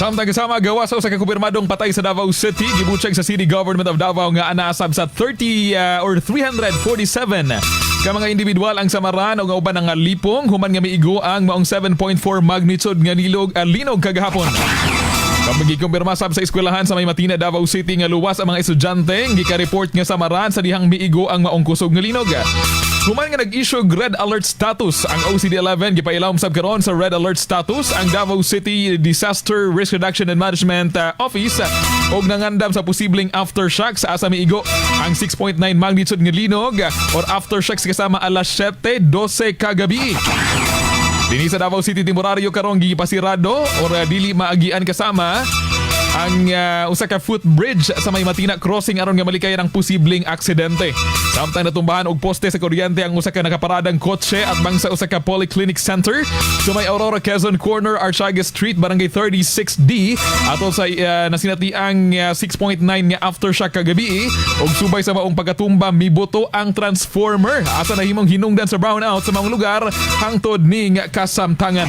Samtang kasama gawa sa usa ka patay sa Davao City, gibutyag sa City Government of Davao nga anasab sa 30 uh, or 347 ka mga individual ang samaran o nga uban ang lipong human nga miigo ang maong 7.4 magnitude nga nilog uh, linog kagahapon. Kapag gikumpirma sab sa eskwelahan sa May Matina, Davao City nga luwas ang mga estudyante, gika-report nga samaran sa dihang miigo ang maong kusog nga linog. Human nga nag-issue red alert status. Ang OCD-11 gipailawom sab karon sa red alert status. Ang Davao City Disaster Risk Reduction and Management uh, Office uh, og nangandam sa posibleng aftershock sa asa miigo ang 6.9 magnitude nga linog uh, or aftershocks kasama alas 7:12 kagabi. Dini sa Davao City Timoraryo karong gipasirado or dili maagian kasama ang uh, usa ka footbridge sa may Matina crossing aron nga malikayan ang posibleng aksidente. Samtang natumbahan og poste sa kuryente ang usa ka nakaparadang kotse at bangsa usa ka polyclinic center sa may Aurora Quezon Corner, Archaga Street, Barangay 36D ato sa uh, nasinatiang uh, 6.9 nga aftershock kagabi og subay sa maong pagkatumba mibuto ang transformer asa nahimong hinungdan sa brownout sa mga lugar hangtod ning kasamtangan.